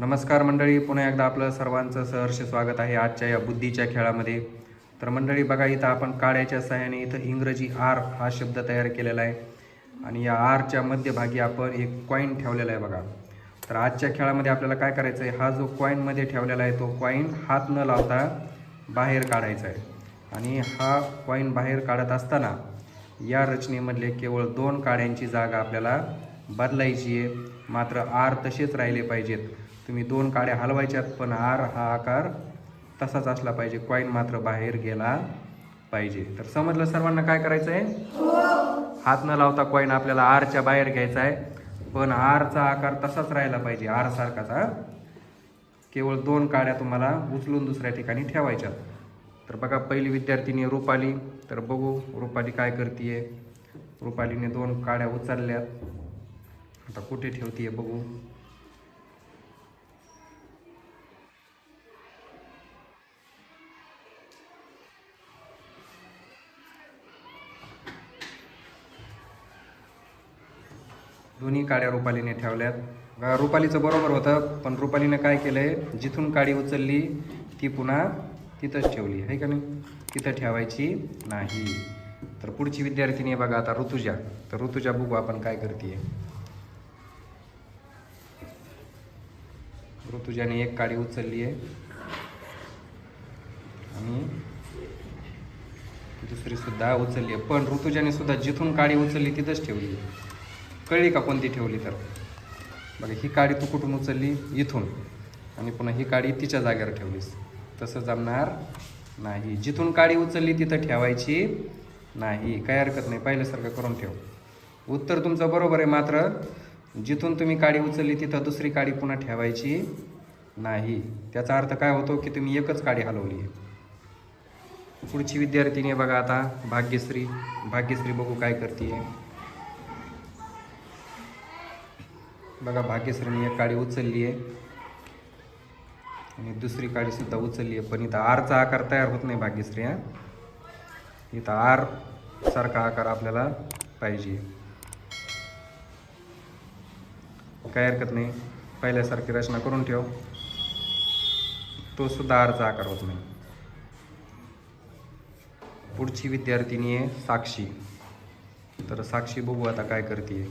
नमस्कार मंडळी पुन्हा एकदा आपलं सर्वांचं सहर्ष स्वागत आहे आजच्या या बुद्धीच्या खेळामध्ये. तर मंडळी बघा इथं आपण काड्याच्या सहाय्याने इथं इंग्रजी आर हा शब्द तयार केलेला आहे. आणि या आरच्या मध्यभागी आपण एक कॉईन ठेवलेला आहे बघा. तर आजच्या खेळामध्ये आपल्याला काय करायचं आहे? हा जो कॉईनमध्ये ठेवलेला आहे तो कॉईन हात न लावता बाहेर काढायचा आहे. आणि हा कॉईन बाहेर काढत असताना या रचनेमधले केवळ दोन काड्यांची जागा आपल्याला बदलायची आहे. मात्र आर तसेच राहिले पाहिजेत. तुम्ही दोन काड्या हलवायच्यात पण आर हा आकार तसाच असला पाहिजे. कॉईन मात्र बाहेर गेला पाहिजे. तर समजलं सर्वांना काय करायचं आहे हात न लावता कॉईन आपल्याला आरच्या बाहेर घ्यायचा आहे. पण आरचा आकार तसाच राहिला पाहिजे. आर सारखाचा. केवळ दोन काड्या तुम्हाला उचलून दुसऱ्या ठिकाणी ठेवायच्यात तर बघा पहिली विद्यार्थिनी रुपाली. तर बघू रुपाली काय करते रुपालीने दोन काड्या उचलल्यात. आता कुठे ठेवतीये बघू. दोन्ही काड्या रुपालीने ठेवल्यात. रुपालीचं बरोबर होतं पण रुपालीने काय केलंय? जिथून काडी उचलली ती पुन्हा तिथंच ठेवली. आहे का नाही? तिथं ठेवायची नाही. तर पुढची विद्यार्थिनी आहे बघा आता ऋतुजा. तर ऋतुजा बघू आपण काय करते ऋतुजाने एक काडी उचलली आहे आणि दुसरी सुद्धा उचलली आहे पण ऋतुजाने सुद्धा जिथून काडी उचलली तिथंच ठेवली आहे कळली का कोणती ठेवली तर? बघा ही काडी तू कुठून उचलली? इथून. आणि पुन्हा ही काडी तिच्या जागेवर ठेवलीस. तसं जमणार नाही. जिथून काडी उचलली तिथं ठेवायची नाही. काही हरकत नाही. पहिल्यासारखं करून ठेव. उत्तर तुमचं बरोबर आहे. मात्र जिथून तुम्ही काडी उचलली तिथं दुसरी काडी पुन्हा ठेवायची नाही. त्याचा अर्थ काय होतो की तुम्ही एकच काडी हलवली आहे. पुढची विद्यार्थिनी आहे बघा आता भाग्यश्री. भाग्यश्री बघू काय करते बघा भाग्यश्रीने एक काडी उचलली आहे. आणि दुसरी काडी सुद्धा उचलली आहे पण इथं आरचा आकार तयार होत नाही भाग्यश्री हा. इथं आर सारखा आकार आपल्याला पाहिजे. काय हरकत नाही. पहिल्यासारखी रचना करून ठेव. तो सुद्धा आरचा आकार होत नाही. पुढची विद्यार्थिनी आहे साक्षी. तर साक्षी बघू आता काय करते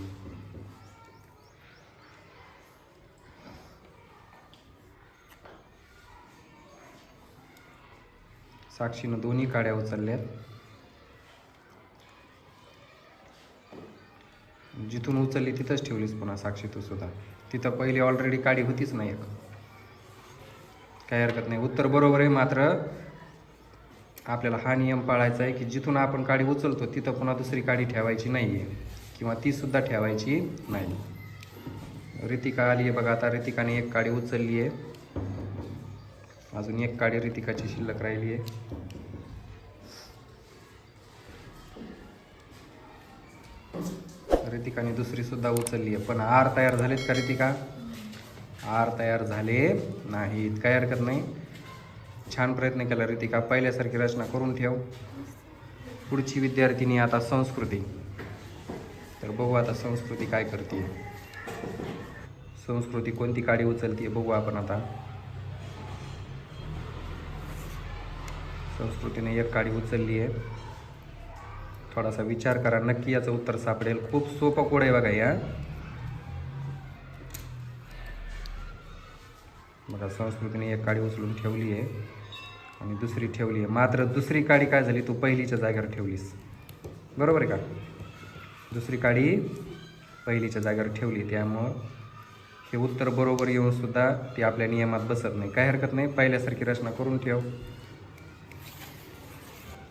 साक्षीनं दोन्ही काड्या उचलल्या जिथून उचलली तिथंच ठेवलीस पुन्हा साक्षी तू सुद्धा. तिथं पहिली ऑलरेडी काडी होतीच नाही एक. काही हरकत नाही. उत्तर बरोबर आहे मात्र आपल्याला हा नियम पाळायचा आहे की जिथून आपण काडी उचलतो तिथं पुन्हा दुसरी काडी ठेवायची नाही आहे किंवा ती सुद्धा ठेवायची नाही. रितिका आली आहे बघा आता. रितिकाने एक काडी उचलली आहे. अजून एक काडी रितिकाची शिल्लक राहिली आहे. रितिकाने दुसरी सुद्धा उचलली आहे. पण आर तयार झालेत का रितिका? आर तयार झाले नाहीत. काय हरकत नाही. छान प्रयत्न केला रितिका. पहिल्यासारखी रचना करून ठेव. पुढची विद्यार्थिनी आता संस्कृती. तर बघू आता संस्कृती काय करते संस्कृती कोणती काडी उचलते बघू आपण आता. संस्कृतीने एक काडी उचलली आहे. थोडासा विचार करा नक्की याचं उत्तर सापडेल. खूप सोपं कोड आहे बघा या. बघा संस्कृतीने एक काडी उचलून ठेवली आहे आणि दुसरी ठेवली आहे. मात्र दुसरी काडी काय झाली? तू पहिलीच्या जागेवर ठेवलीस. बरोबर आहे का? दुसरी काडी पहिलीच्या जागेवर ठेवली. त्यामुळं हे उत्तर बरोबर येऊन सुद्धा ती आपल्या नियमात बसत नाही. काय हरकत नाही. पहिल्यासारखी रचना करून ठेव.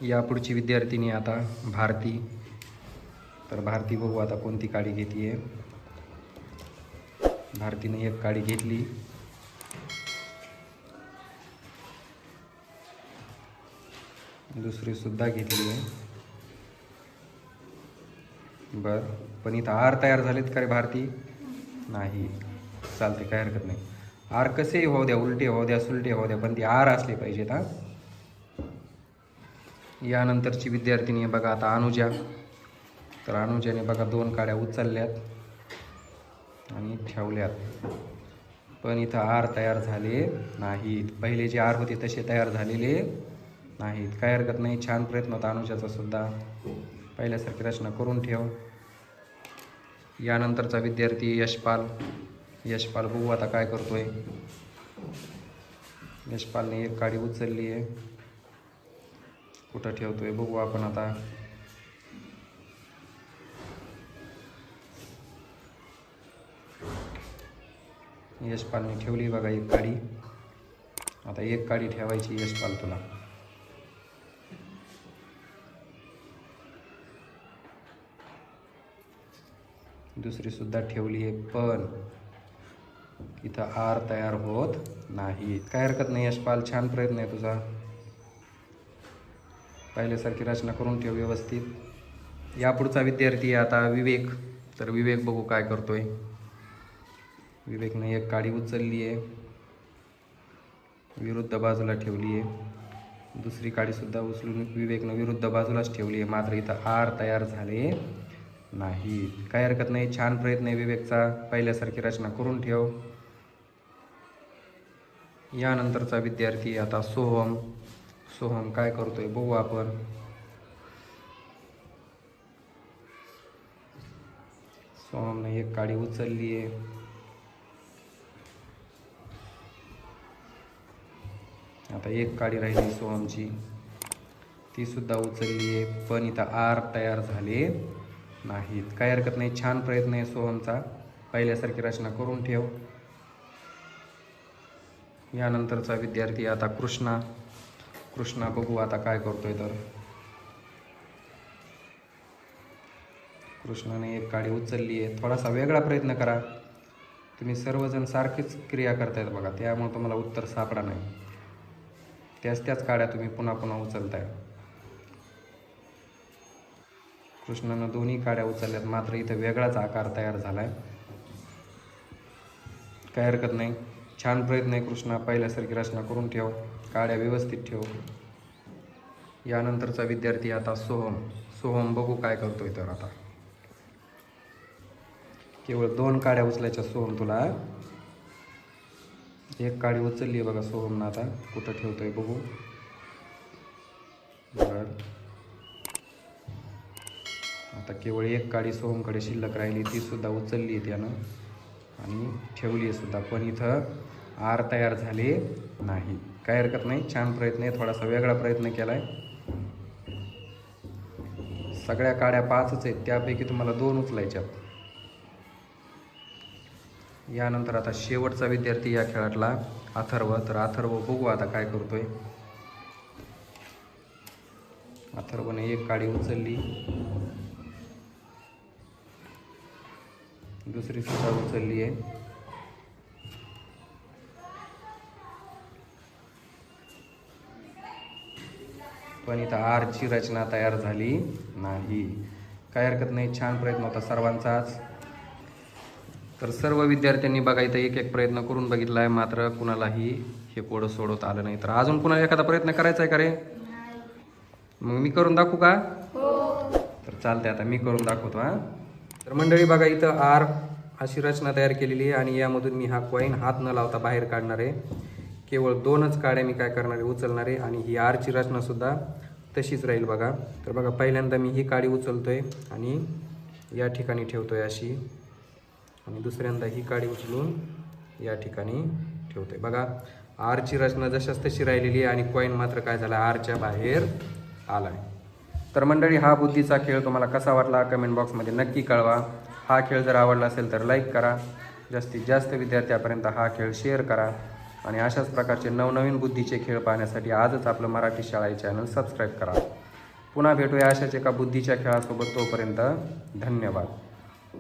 या पुढची विद्यार्थिनी आता भारती. तर भारती बघू आता कोणती काडी घेते भारतीने एक काडी घेतली. दुसरी सुद्धा घेतली आहे बर पण इथं आर तयार झालेत का रे भारती? नाही. चालते काय हरकत नाही. आर कसेही होऊ द्या उलटे होऊ द्या सुलटे होऊ द्या पण ती आर असले पाहिजेत हा. यानंतरची विद्यार्थिनी आहे बघा आता अनुजा. तर अनुजाने बघा दोन काड्या उचलल्यात आणि ठेवल्यात. पण इथं आर तयार झाले नाहीत. पहिले जे आर होते तसे तयार झालेले नाहीत. काय हरकत नाही छान प्रयत्न होता अनुजाचा सुद्धा. पहिल्यासारखी रचना करून ठेव. यानंतरचा विद्यार्थी यशपाल. यशपाल बघू आता काय करतोय. यशपालने एक काडी उचलली आहे. कुठं ठेवतो आहे बघू आपण आता. यशपालने ठेवली बघा एक काडी. आता एक काडी ठेवायची यशपाल तुला. दुसरी सुद्धा ठेवली आहे पण इथं आर तयार होत नाही. काय हरकत नाही यशपाल छान प्रयत्न आहे तुझा. पहिल्यासारखी रचना करून ठेव व्यवस्थित. यापुढचा विद्यार्थी आहे आता विवेक. तर विवेक बघू काय करतोय. विवेकने एक काडी उचलली आहे. विरुद्ध बाजूला ठेवली आहे. दुसरी काडीसुद्धा उचलून विवेकनं विरुद्ध बाजूलाच ठेवली आहे. मात्र इथं आर तयार झाले नाही काय हरकत नाही. छान प्रयत्न आहे विवेकचा. पहिल्यासारखी रचना करून ठेव. यानंतरचा विद्यार्थी आता सोहम. सोहम काय करतोय? बघू आपण. सोहमने एक काडी उचलली आहे. आता एक काडी राहिली सोहमची. ती सुद्धा उचलली आहे पण इथं आर तयार झाले नाहीत. काय हरकत नाही छान प्रयत्न आहे सोहमचा. पहिल्यासारखी रचना करून ठेव. यानंतरचा विद्यार्थी आता कृष्णा. कृष्णा बघू आता काय करतोय तर. कृष्णाने एक काडी उचलली आहे. थोडासा वेगळा प्रयत्न करा. तुम्ही सर्वजण सारखीच क्रिया करतायत बघा. त्यामुळे तुम्हाला उत्तर सापडा नाही. त्याच त्याच काड्या तुम्ही पुन्हा पुन्हा उचलताय. कृष्णानं दोन्ही काड्या उचलल्यात. मात्र इथं वेगळाच आकार तयार झालाय. काय हरकत नाही. छान प्रयत्न आहे कृष्णा. पहिल्यासारखी रचना करून ठेव. काड्या व्यवस्थित ठेव. यानंतरचा विद्यार्थी आता सोहम सोहम बघू काय करतोय तर आता. केवळ दोन काड्या उचलायच्या सोहम तुला. एक काडी उचलली आहे बघा सोहमनं आता कुठं ठेवतोय बघू. बर. आता केवळ एक काडी सोहमकडे शिल्लक राहिली ती सुद्धा उचलली आहे त्यानं. आणि ठेवली आहे सुद्धा पण इथं आर तयार झाले नाही. काय हरकत नाही. छान प्रयत्न आहे. थोडासा वेगळा प्रयत्न केला आहे सगळ्या काड्या पाचच आहेत. त्यापैकी तुम्हाला दोन उचलायच्यात यानंतर आता शेवटचा विद्यार्थी या खेळातला अथर्व. तर अथर्व बघू आता काय करतोय. अथर्वने एक काडी उचलली. दुसरी सुद्धा उचलली आहे. पण इथं आरची रचना तयार झाली नाही. काय हरकत नाही छान प्रयत्न होता सर्वांचाच. तर सर्व विद्यार्थ्यांनी बघा इथं एक एक प्रयत्न करून बघितला आहे मात्र कुणालाही हे कोडं सोडवता आलं नाही. तर अजून कुणाला एखादा प्रयत्न करायचा आहे का रे? मग मी करून दाखवू का? तर चालते आता मी करून दाखवतो हा. तर मंडळी बघा इथं आर अशी रचना तयार केलेली आहे आणि यामधून मी हा कॉईन हात न लावता बाहेर काढणार आहे. केवळ दोनच काड्या मी काय करणार आहे उचलणार आहे आणि ही आरची रचनासुद्धा तशीच राहील बघा. तर बघा पहिल्यांदा मी ही काडी उचलतो आहे आणि या ठिकाणी ठेवतो आहे अशी. आणि दुसऱ्यांदा ही काडी उचलून या ठिकाणी ठेवतो आहे बघा आरची रचना जशाच तशी राहिलेली आहे आणि कॉईन मात्र काय झाला आरच्या बाहेर आलाय. तर मंडळी हा बुद्धीचा खेळ तुम्हाला कसा वाटला कमेंट बॉक्समध्ये नक्की कळवा. हा खेळ जर आवडला असेल तर लाईक करा. जास्तीत जास्त विद्यार्थ्यापर्यंत हा खेळ शेअर करा. आणि अशाच प्रकारचे नवनवीन बुद्धीचे खेळ पाहण्यासाठी आजच आपलं मराठी शाळा हे चॅनल सबस्क्राईब करा. पुन्हा भेटूया अशाच एका बुद्धीच्या खेळासोबत तोपर्यंत धन्यवाद.